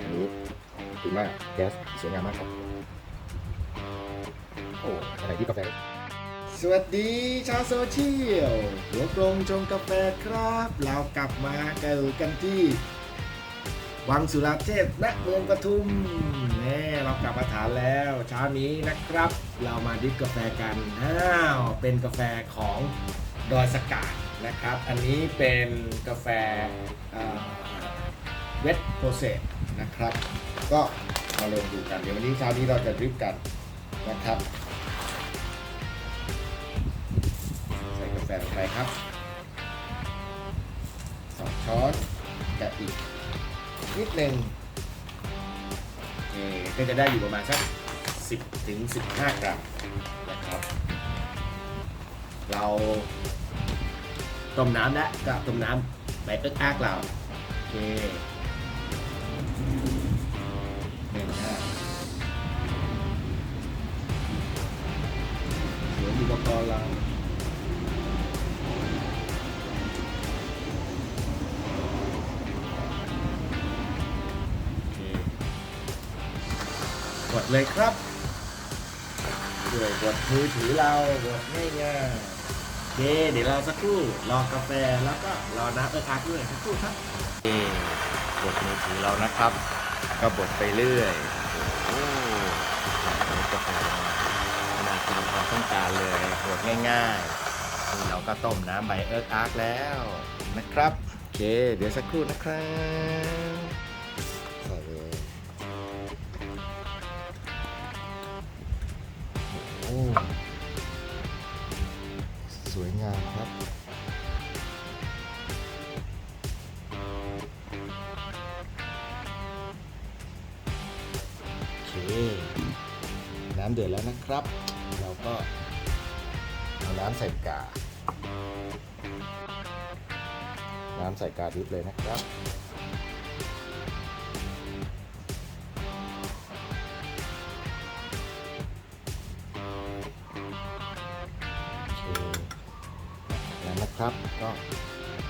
อันนี้ดีมากแก๊สสวยงามมากครับ โอ้อะไรที่กาแฟ สวัสดีชาวโซเชียลหัวกลมชงกาแฟครับ เรากลับมาเจอกันที่ วังสุราเทพณเมืองปทุมแน่เรากลับมาฐานแล้วเช้านี้นะครับ เรามาดริฟกาแฟกันอ้าวเป็นกาแฟของดอยสกาดนะครับ อันนี้เป็นกาแฟเวทโปรเซส นะครับ ก็มาลงดูกัน เดี๋ยววันนี้เช้านี้เราจะริฟกันนะครับ ใส่กาแฟลงไปครับสองช้อนกับอีกนิดหนึ่งเอ่อก็จะได้อยู่ประมาณสัก10ถึง15 กรัมนะครับ เราต้มน้ำแล้วก็ต้มน้ำใบเอิ๊กอักเราโอเค วมอุปกรณ์เราโอเคกดเลยครับด้วยกดมือถือเรากดง่ายๆโอเคเดี๋ยวเราสักครู่รอกาแฟแล้วก็รอน้ำเอิร์กอาร์ด้วยสักครู่ครับกดมือถือเรานะครับ ก็บดไปเรื่อยโอ้ใส่น้ำกาแฟลงมาขนาดตามความต้องการ ดง่ายๆนี่เราก็ต้มน้ำใบเอิร์กอาร์กแล้วนะครับโอเค เดี๋ยวสักครู่นะครับใส่เลยโอ้สวยงามครับโอเคน้ำเดือดแล้วนะครับ เราก็ น้ำใส่กา น้ำใส่กาดิบเลยนะครับโอเคแล้วนะครับก็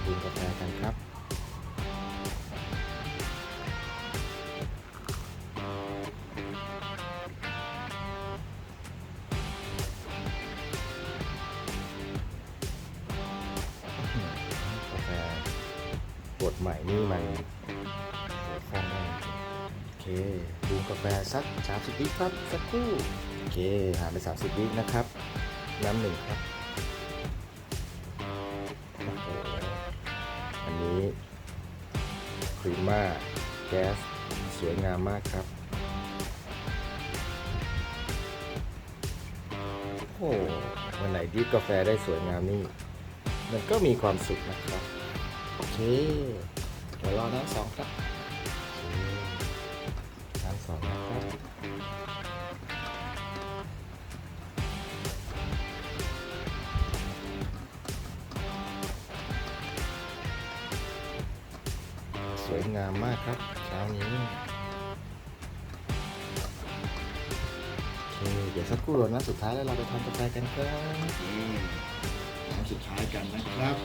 ดื่มกาแฟกันครับ ดใหม่นี่มันโหฟองได้จริงโอเคดูกาแฟสัก30วิครับสักครู่โอเคผ่าไป30วินะครับ น้ำหนึ่งครับโอ้โหอันนี้ครีมม่าแก๊สสวยงามมากครับ โอ้วันไหนดริฟกาแฟได้สวยงามนี่ มันก็มีความสุขนะครับ โอเคเดี๋ยวรอน้ำสองครับคน้ำสองนะครับสวยงามมากครับเช้านี้โอเคเดี๋ยวสักครู่รอน้ำสุดท้ายแล้วเราไปทำกาแฟกันครับน้ำสุดท้ายกันนะครับ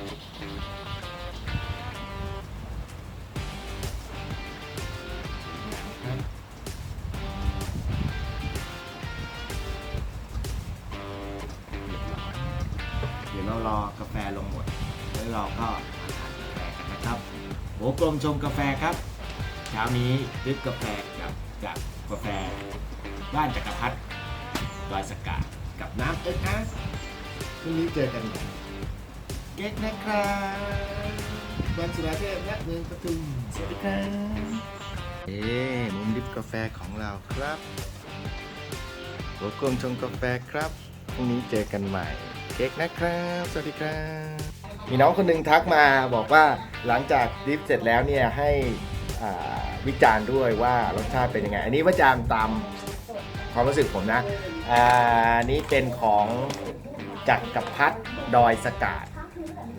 ยบร้อยเดี๋ยวเรารอกาแฟลงหมด แล้วเราก็มาทานกาแฟกันนะครับโหกลมชมกาแฟครับ เช้านี้ดริบกาแฟกับกับกาแฟ บ้านจักรพรรดิดอยสกาดกับน้ำเอิร์กอาร์พรุ่งนี้เจอกันใหม่เก๊กนะครับวันสุราเทพและเมืองปทุมสวัสดีครับเอ๊มุมดริบกาแฟของเราครับหัวกลมชงกาแฟครับ พรุ่งนี้เจอกันใหม่ เก๊กนะครับ สวัสดีครับ มีน้องคนหนึ่งทักมาบอกว่าหลังจากดริฟเสร็จแล้วเนี่ยให้อ่าวิจารณ์ด้วยว่ารสชาติเป็นยังไง อันนี้วิจารณ์ตามความรู้สึกผมนะอ่าอันนี้เป็นของจักรพัฒดอยสกาด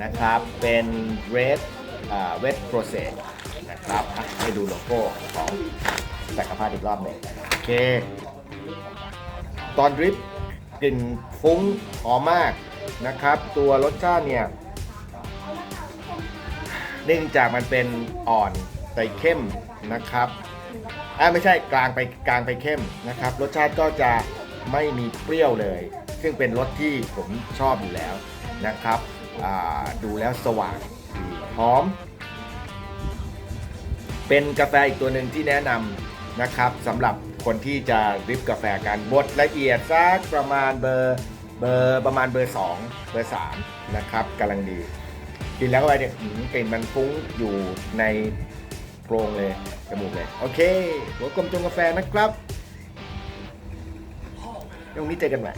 นะครับ เป็น red อ่า wet process นะครับอะให้ดูโลโก้ของจักรพัฒอีกรอบหนึ่งโอเค ตอนดริฟกลิ่นฟุ้งหอมมาก นะครับ ตัวรสชาติเนี่ยเนื่องจากมันเป็นอ่อนแต่เข้มนะครับอ่าไม่ใช่กลางไปกลางไปเข้มนะครับ รสชาติก็จะไม่มีเปรี้ยวเลย ซึ่งเป็นรสที่ผมชอบอยู่แล้วนะครับดูแล้วสว่างหอม เป็นกาแฟอีกตัวหนึ่งที่แนะนำนะครับสำหรับคนที่จะดริปกาแฟกันบดละเอียดสักประมาณเบอร์ เบอร์ประมาณเบอร์ 2 เบอร์ 3 นะครับกำลังดี กินแล้วก็ไปเนี่ยหืมกลิ่นมันฟุ้งอยู่ในโพรงเลยจมูกเลย โอเค หัวกลมจงกาแฟนะครับตรงนี้เจอกันใหม่